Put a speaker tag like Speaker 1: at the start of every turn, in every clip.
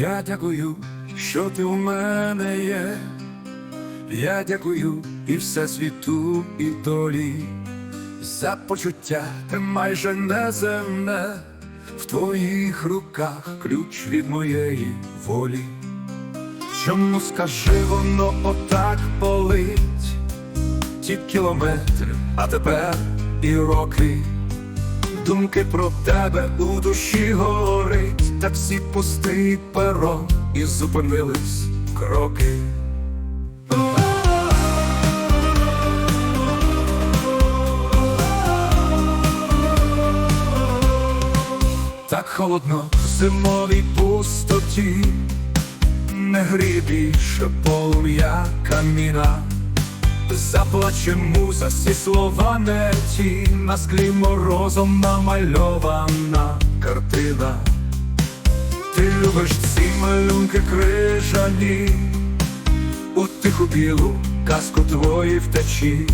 Speaker 1: Я дякую, що ти у мене є. Я дякую і всесвіту, і долі. За почуття ти майже неземне, в твоїх руках ключ від моєї волі. Чому скажи, воно отак болить? Ті кілометри, а тепер і роки. Думки про тебе у душі горить, таксі пустий перо, і зупинились кроки. Так холодно в зимовій пустоті, не грій більше полум'я каміна. Заплаче муза всі слова не ті, на склі морозом намальована картина. Ти любиш ці малюнки крижані, у тиху білу казку твої втечі.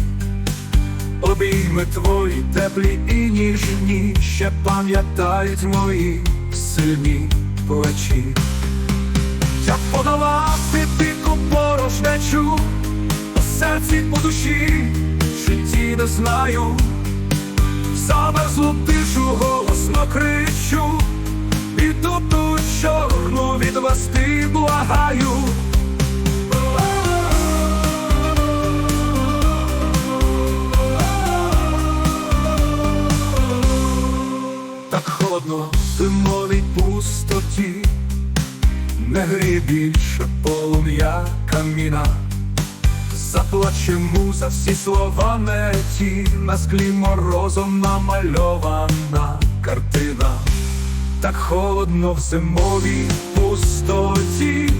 Speaker 1: Обійми твої теплі і ніжні, ще пам'ятають мої сильні плечі. Я подолати дику порожнечу, у серці у душі, в житті не знаю, замерзлу тишу голосно кричу, і тут чорну відвести благаю. Так холодно в зимовій пустоті, не гріє більше полум'я каміна, заплаче муза всі слова не ті, на склі морозом намальована картина, так холодно в зимовій пустоті,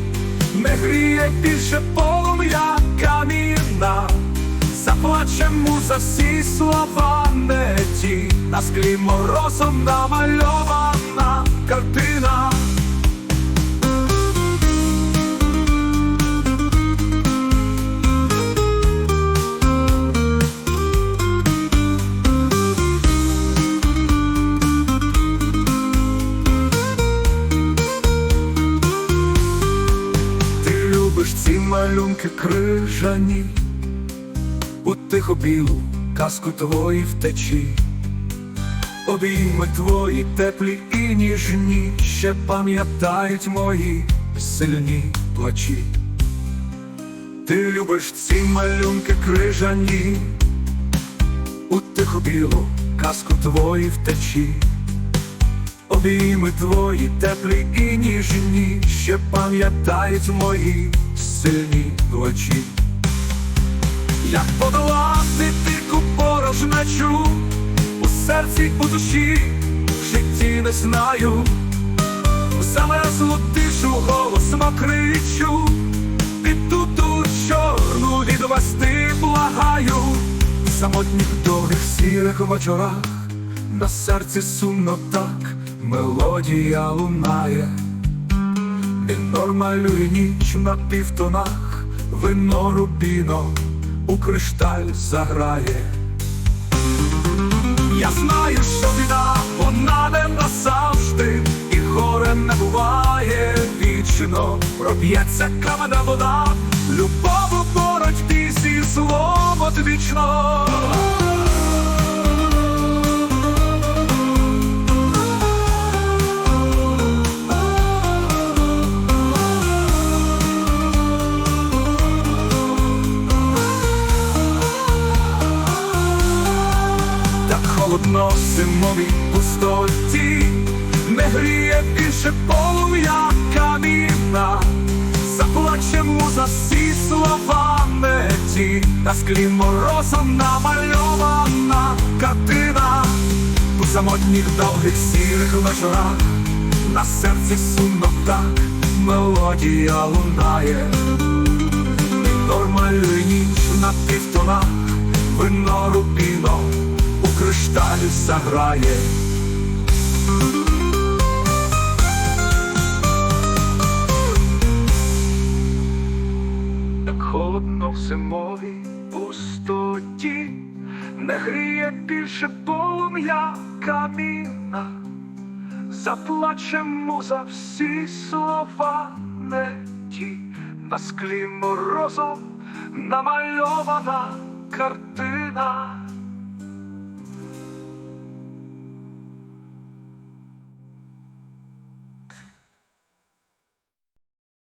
Speaker 1: не гріє більше полум'я камінна, Заплачемо за всі слова не ті, на склі морозом намальована картина. Малюнки крижані. У тиху білу казку твої втечі, обійми твої теплі і ніжні, ще пам'ятають мої сильні плачі. Ти любиш ці малюнки крижані, у тиху білу казку твої втечі, обійми твої теплі і ніжні, ще пам'ятають мої сильні плачі. Як подолати дику порожнечу у серці, у душі, в житті не знаю, замерзлу тишу голосно кричу, під ту ту чорну відвести благаю, в самотніх довгих сірих вечорах, на серці сумно так, мелодія лунає, Мінор малює ніч на півтонах, вино рубіно у кришталь заграє. Я знаю, що біда, вона не назавжди, і горе не буває вічно, проб'ється камена вода, любов у боротьбі зі злом одвічно. Холодно в пустоті, не гріє більше полум'я каміна, заплачемо за всі слова не ті, на склі морозом намальована картина, у самотніх довгих сірих вечорах, на серці сумно так, мелодія лунає, нормальний ніч на півтонах, кришталі заграє. Так холодно в зимовій пустоті, не гріє більше полум'я каміна, заплачемо за всі слова не ті, на склі морозом намальована картина.